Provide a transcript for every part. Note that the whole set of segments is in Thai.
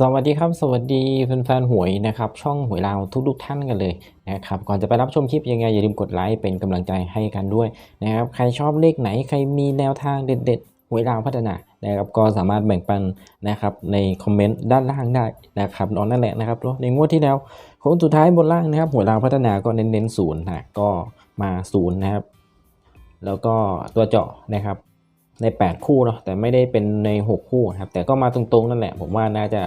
สวัสดีครับ สวัสดีแฟนๆหวยนะครับ ช่องหวยลาวทุกๆท่านกันเลยนะครับก่อนจะไปรับชมคลิปยังไงอย่าลืมกดไลค์เป็นกำลังใจให้กันด้วยนะครับใครชอบเลขไหนใครมีแนวทางเด็ดๆ หวยลาวพัฒนานะครับก็สามารถแบ่งปันนะครับในคอมเมนต์ด้านล่างได้นะครับนอนนั่นแหละนะครับในงวดที่แล้วโค้งสุดท้ายบนล่างนะครับหวยลาวพัฒนาก็เน้นๆศูนย์นะก็มาศูนย์นะครับ แล้วก็ตัวเจาะนะครับใน 8 คู่เนาะแต่ไม่ได้เป็นใน 6 คู่นะครับแต่ก็มาตรงๆนั่นแหละ ผมว่าน่าจะ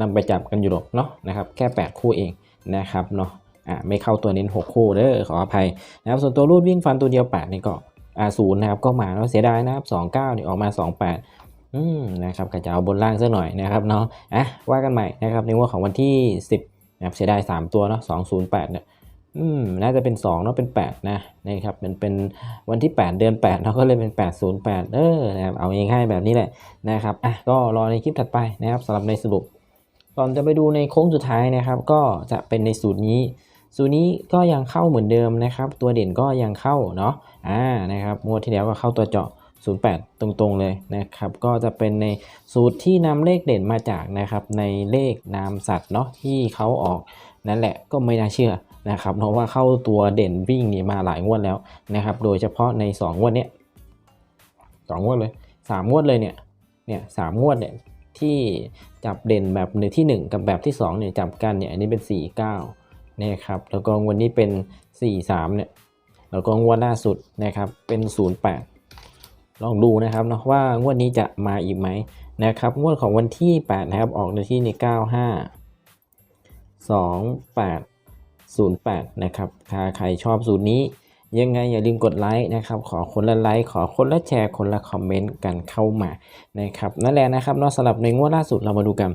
นำไปจับกันอยู่หรอกเนาะนะครับแค่ 8 คู่เองนะครับเนาะอ่าไม่เข้าตัวเน้น 6 คู่เด้อขออภัยนะครับส่วนตัวรูดวิ่งฟันตัวเดียว8นี่ก็ อ่าศูนย์นะครับก็มาแล้วเสียดายนะครับ29นี่ยออกมา28อืมนะครับก็จะเอาบนล่างซะหน่อยนะครับเนาะอะว่ากันใหม่นะครับในงวดของวันที่10นะครับเสียดาย3ตัวเนาะ208เนี่ยอืมน่าจะเป็น2เนาะเป็น8นะนะครับเป็นเป็นวันที่ 8 เดือน8เนาะก็เลยเป็น 808 เออนะครับเอาง่ายๆแบบนี้แหละนะครับอะก็รอในคลิปถัดไปนะครับสำหรับในสรุปก่อนจะไปดูในโค้งสุดท้ายนะครับ ก็จะเป็นในสูตรนี้ สูนี้ก็ยังเข้าเหมือนเดิมนะครับ ตัวเด่นก็ยังเข้าเนาะอ่านะครับงวดที่แล้วก็เข้าตัวเจาะ 08 ตรงๆเลยนะครับ ก็จะเป็นในสูตรที่นำเลขเด่นมาจากนะครับในเลขนามสัตว์เนาะที่เขาออกนั่นแหละก็ไม่น่าเชื่อนะครับเพราะว่าเข้าตัวเด่นวิ่งนี่มาหลายงวดแล้วนะครับ โดยเฉพาะใน 2 งวดเนี้ยสองงวดเลยสามงวดเลยเนี่ยเนี่ยสามงวดเนี่ยที่จับเด่นแบบหนึ่งที่ 1 กับแบบที่2เนี่ยจับกันเนี่ยอันนี้เป็น 4 9เนี่ยครับแล้วก็งวันนี้เป็น 4 3เนี่ยแล้วก็งวดล่าสุดนะครับเป็น 08 ลองดูนะครับเนาะว่างวดนี้จะมาอีกไหมนะครับงวดของวันที่ 8 นะครับ ออกในที่ใน95 28 08 นะครับถ้าใครชอบสูตรนี้ ยังไงอย่าลืมกดไลค์นะครับ ขอคนละไลค์ขอคนละแชร์คนละคอมเมนต์กันเข้ามานะครับนั่นแหละนะครับเนอกสำหรับในงวดล่าสุดเรามาดูกัน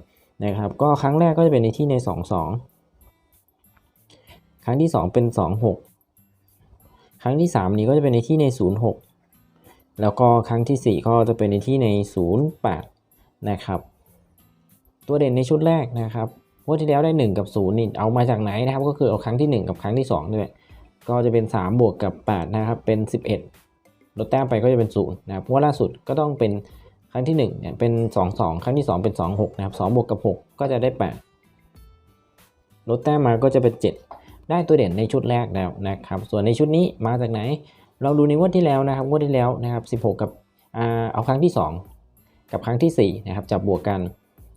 นะครับ ก็ครั้งแรกก็จะเป็นในที่ใน 22 รั้งที่ 2 เป็น 26 ครั้งที่ 3 นี้ก็จะเป็นในที่ใน 06 แล้วก็ครั้งที่ 4 ก็จะเป็นในที่ใน 08 นะครับ ตัวเด่นในชุดแรกนะครับงวดที่แล้วได้ 1 กับ 0 นี่เอามาจากไหนนะครับ ก็คือเอาครั้งที่ 1 กับครั้งที่2ด้วยก็จะเป็น 3 บวกกับ 8 นะครับ เป็น 11 ลดแต้มไปก็จะเป็น 0 นะครับเพว่าล่าสุดก็ต้องเป็นครั้งที่1เนี่ยเป็น 2 2 ครั้งที่ 2 เป็น 2 6 นะครับ 2 บวกกับ 6 ก็จะได้ 8 ลดแต้มมาก็จะเป็น 7 ได้ตัวเด่นในชุดแรกแล้วนะครับ ส่วนในชุดนี้มาจากไหน เราดูในงวดที่แล้วนะครับงวดที่แล้วนะครับ 16 กับอเอาครั้งที่ 2 กับครั้งที่ 4 นะครับ จับบวกกัน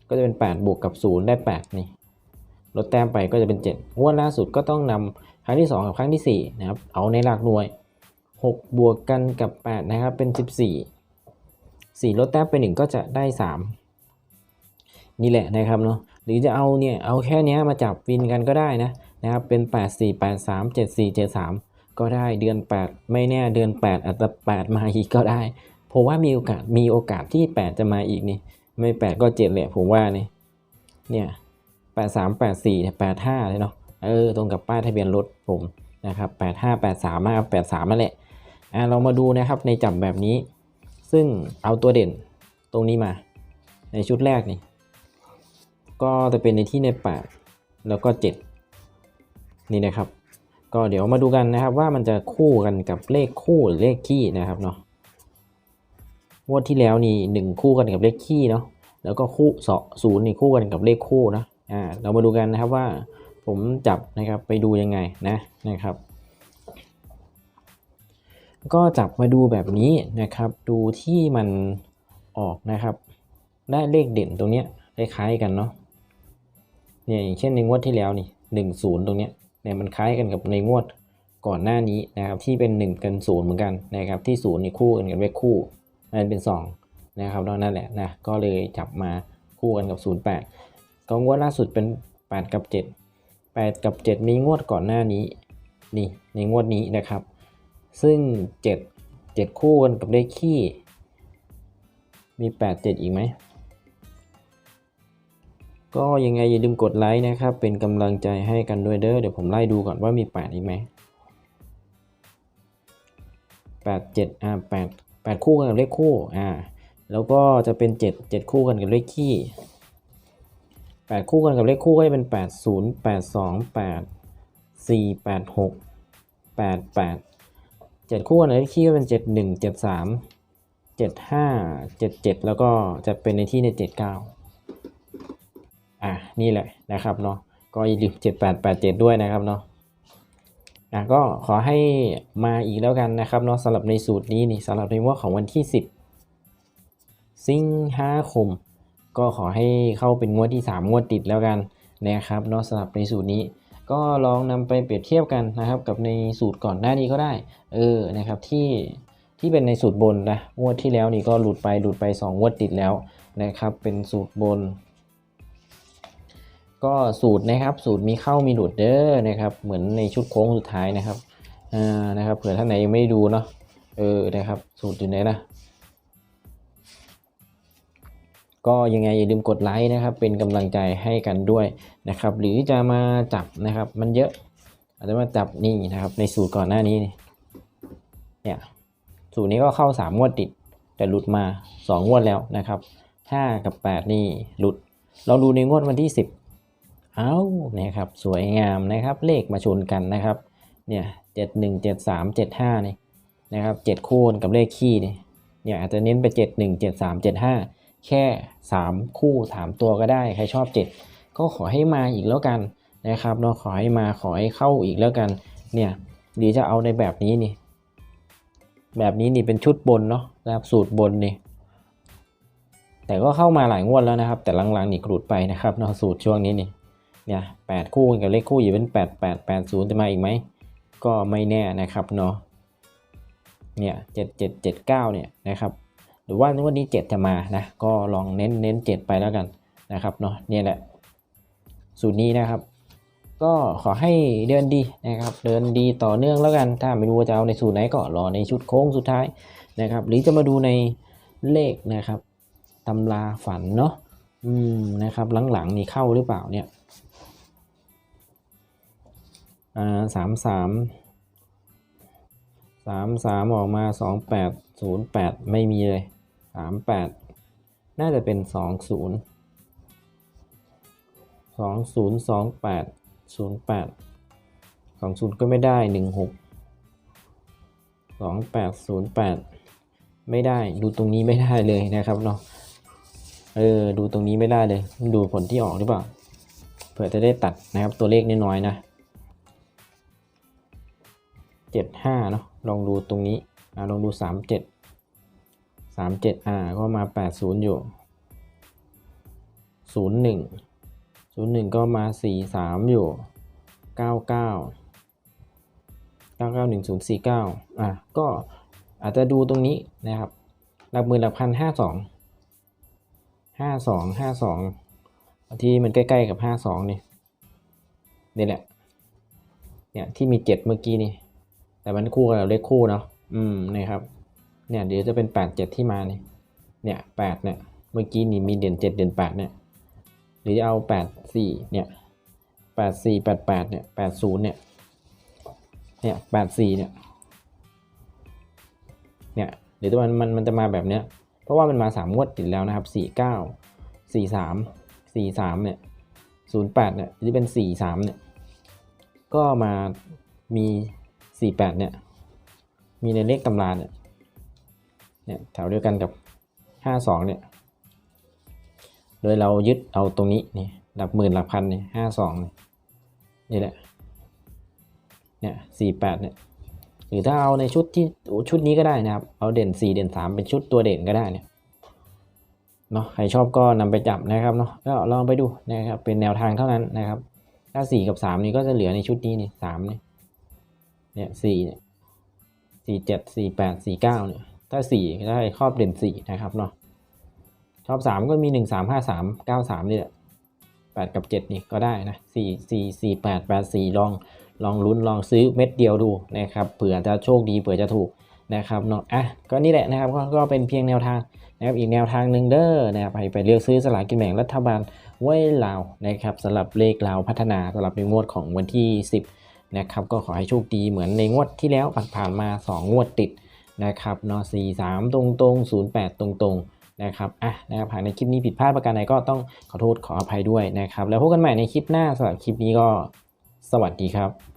ก็จะเป็น 8 บวกกับ 0 ได้ 8 นี่ลดแต้มไปก็จะเป็น 7 งวดล่าสุดก็ต้องนำครั้งที่ 2 กับครั้งที่ 4 นะครับ เอาในหลักหน่วย 6 บวกกันกับ 8 นะครับ เป็น 14 4 ลดแต้มไป 1 ก็จะได้ 3 นี่แหละนะครับเนาะ หรือจะเอาเนี่ย เอาแค่นี้มาจับวินกันก็ได้นะ นะครับเป็น 8 4 8 3 7 4 7 3 ก็ได้เดือน 8 ไม่แน่เดือน 8 อาจจะ 8 มาอีกก็ได้ผมว่ามีโอกาสมีโอกาสที่ 8 จะมาอีกนี่ ไม่ 8 ก็ 7แหละผมว่านี่เนี่ยแปดสามแปดสี่แปดห้าเลยเนาะเออตรงกับป้ายทะเบียนรถผมนะครับแปดห้าแปดสามาแปดสามนั่นแหละอ่าเรามาดูนะครับในจับแบบนี้ ซึ่งเอาตัวเด่นตรงนี้มา ในชุดแรกนี่ ก็จะเป็นในที่ในแปดแล้วก็เจ็ด นี่นะครับ ก็เดี๋ยวมาดูกันนะครับว่ามันจะคู่กันกับเลขคู่หรือเลขคี่นะครับเนาะงวดที่แล้วนี่หนึ่งคู่กันกับเลขคี่เนาะแล้วก็คู่สองศูนย์นี่คู่กันกับเลขคู่นะอ่าเรามาดูกันนะครับว่าผมจับนะครับไปดูยังไงนะนะครับ ก็จับมาดูแบบนี้นะครับ ดูที่มันออกนะครับ ได้เลขเด่นตรงเนี้ยคล้ายๆกันเนาะเนี่ยอย่างเช่นในงวดที่แล้วนี่หนึ่งศูนย์ตรงเนี้ย เนี่ยมันคล้ายกันกับในงวดก่อนหน้านี้นะครับที่เป็นหนึ่งกันศูนย์เหมือนกันนะครับที่ศูนย์นี่คู่กันกับเลขคู่มันเป็นสองนะครับนั่นแหละนะก็เลยจับมาคู่กันกับ 08 ก็งวดล่าสุดเป็น 8 กับ 7 8 กับ 7 มีงวดก่อนหน้านี้นี่ในงวดนี้นะครับ ซึ่ง 7 7 คู่กันกับเลขขี้มี 8 7 อีกไหม ก็ยังไงอย่าลืมกดไลค์นะครับ เป็นกำลังใจให้กันด้วยเด้อเดี๋ยวผมไล่ดูก่อนว่ามี 8 อีกไหม8 7อ่า8 8คู่กันกับเลขคู่อ่าแล้วก็จะเป็น 7 7 คู่กันกับเลขคี่แปดคู่กันกับเลขคู่ก็จะเป็นแปดศูนย์แปดสองแปดสี่แปดหกแปดแปดเจ็ดคู่กันกับเลขคี่ก็เป็นเจ็ดหนึ่งเจ็ดสามเจ็ดห้าเจ็ดเจ็ดแล้วก็จะเป็นในที่ในเจ็ดเก้า อะนี่แหละนะครับเนาะก็อย่าลืมเจ็ดแปดแปดเจ็ดด้วยนะครับเนาะอะก็ขอให้มาอีกแล้วกันนะครับเนาะสำหรับในสูตรนี้นี่สำหรับในงวดของวันที่สิบสิงหาคม ก็ขอให้เข้าเป็นงวดที่ 3 งวดติดแล้วกันนะครับเนาะสำหรับในสูตรนี้ ก็ลองนำไปเปรียบเทียบกันนะครับ กับในสูตรก่อนหน้านี้ก็ได้เออนะครับที่ที่เป็นในสูตรบนนะงวดที่แล้วนี่ก็หลุดไปหลุดไป 2 งวดติดแล้วนะครับเป็นสูตรบน ก็สูตรนะครับสูตรมีเข้ามีหลุดเด้อนะครับเหมือนในชุดโค้งสุดท้ายนะครับอ่านะครับเผื่อท่านไหนยังไม่ดูเนาะเออนะครับสูตรอยู่ไหนนะก็ยังไงอย่าลืมกดไลค์นะครับ เป็นกำลังใจให้กันด้วยนะครับ หรือจะมาจับนะครับ มันเยอะอาจจะมาจับนี่นะครับ ในสูตรก่อนหน้านี้เนี่ยสูตรนี้ก็เข้า3งวดติด แต่หลุดมา 2 งวดแล้วนะครับ 5 กับ 8 นี่หลุด เราดูในงวดวันที่ 10 เอานะครับสวยงามนะครับ เลขมาชนกันนะครับ เนี่ยเจ็ดหนึ่งเจ็ดสามเจ็ดห้านี่นะครับเจ็ดคูณกับเลขคี่นี่เนี่ยอาจจะเน้นไปเจ็ดหนึ่งเจ็ดสามเจ็ดห้าแค่3คู่3ตัวก็ได้ใครชอบ7ก็ขอให้มาอีกแล้วกันนะครับเนาะขอให้มาขอให้เข้าอีกแล้วกัน เนี่ยดีจะเอาในแบบนี้นี่ แบบนี้นี่เป็นชุดบนเนาะนะครับสูตรบนนี่แต่ก็เข้ามาหลายงวดแล้วนะครับ แต่หลังๆนี่กรุดไปนะครับเนาะสูตรช่วงนี้นี่ เนี่ยแปดคู่กับเลขคู่อยู่เป็นแปดแปดแปดศูนย์จะมาอีกไหม ก็ไม่แน่นะครับเนาะเนี่ยเจ็ดเจ็ดเจ็ดเก้าเนี่ยนะครับหรือว่างวดนี้7จะมานะก็ลองเน้นเน้น7ไปแล้วกันนะครับเนาะเนี่ยแหละสูตรนี้นะครับ ก็ขอให้เดินดีนะครับ เดินดีต่อเนื่องแล้วกัน ถ้าไม่รู้ว่าจะเอาในสูตรไหนก็รอในชุดโค้งสุดท้ายนะครับ หรือจะมาดูในเลขนะครับตำราฝันเนาะ อืมนะครับหลังๆนี่เข้าหรือเปล่าเนี่ยอ่าสามสามสามสามออกมาสองแปดศูนย์แปดไม่มีเลยสามแปดน่าจะเป็นสองศูนย์สองศูนย์สองแปดศูนย์แปดสองศูนย์ก็ไม่ได้หนึ่งหกสองแปดศูนย์แปดไม่ได้ดูตรงนี้ไม่ได้เลยนะครับเนาะ เออ ดูตรงนี้ไม่ได้เลย ดูผลที่ออกหรือเปล่า เผื่อจะได้ตัดนะครับ ตัวเลขน้อยๆนะเจ็ดห้าเนาะ ลองดูตรงนี้ อ่า ลองดูสามเจ็ดสามเจ็ดอ่า ก็มาแปดศูนย์อยู่ศูนย์หนึ่งศูนย์หนึ่งก็มาสี่สามอยู่เก้าเก้าเก้าเก้าหนึ่งศูนย์สี่เก้าอะ ก็อาจจะดูตรงนี้นะครับหลักหมื่นหลักพันห้าสอง ห้าสองห้าสองที่มันใกล้ๆกับห้าสองนี่นี่แหละ เนี่ยที่มีเจ็ดเมื่อกี้นี่ แต่มันคู่กับเลขคู่เนาะอืมนะครับ เนี่ยเดี๋ยวจะเป็นแปดเจ็ดที่มานี่ เนี่ยแปดเนี่ยเมื่อกี้นี่มีเด่นเจ็ดเด่นแปดเนี่ยหรือจะเอาแปดสี่เนี่ยแปดสี่แปดแปดเนี่ยแปดศูนย์เนี่ยเนี่ยแปดสี่เนี่ยเนี่ยเดี๋ยวมันมันมันจะมาแบบเนี้ย ราะว่ามันมาสามงวดติดแล้วนะครับสี่เก้าสี่สามสี่สามเนี่ยศูนย์แปดเนี่ยที่เป็นสี่สามเนี่ยก็มามีสี่แปดเนี่ยมีในเลขตำราเนี่ยเนี่ยแถวเดียวกันกับห้าสองเนี่ยโดยเรายึดเอาตรงนี้นี่หลักหมื่นหลักพันเนี่ยห้าสองนี่แหละเนี่ยสี่แปดเนี่ย หรือถ้าเอาในชุดที่ชุดนี้ก็ได้นะครับ เอาเด่น 4 เด่น 3 เป็นชุดตัวเด่นก็ได้เนี่ยเนาะใครชอบก็นำไปจับนะครับเนาะก็ลองไปดูนะครับเป็นแนวทางเท่านั้นนะครับ ถ้า 4 กับ 3 นี่ก็จะเหลือในชุดนี้นี่3นี่ยเนี่ย4เนี่ย4 7 4 8 4 9เก้าเนี่ยถ้า4ก็ได้ครอบเด่น4นะครับเนาะชอบ3ก็มี1 3 5 3 9 3นี่แหละ 8 กับ 7 นี่ก็ได้นะ4 4 4 8 8 4 ลองลองลุ้นลองซื้อเม็ดเดียวดูนะครับเผื่อจะโชคดีเผื่อจะถูกนะครับเนาะอะก็นี่แหละนะครับก็ก็เป็นเพียงแนวทางนะครับอีกแนวทางหนึ่งเด้อนะครับไปไปเลือกซื้อสลากกินแบ่งรัฐบาลไว้ลาวนะครับสำหรับเลขลาวพัฒนาสำหรับในงวดของวันที่ 10นะครับก็ขอให้โชคดีเหมือนในงวดที่แล้วผ่านมา 2 งวดติดนะครับเนาะ4 3 ตรงตรงๆ08 ตรงตรง นะครับอะนะครับหากในคลิปนี้ผิดพลาดประการใดก็ต้องขอโทษขออภัยด้วยนะครับ แล้วพบกันใหม่ในคลิปหน้าสำหรับคลิปนี้ก็สวัสดีครับ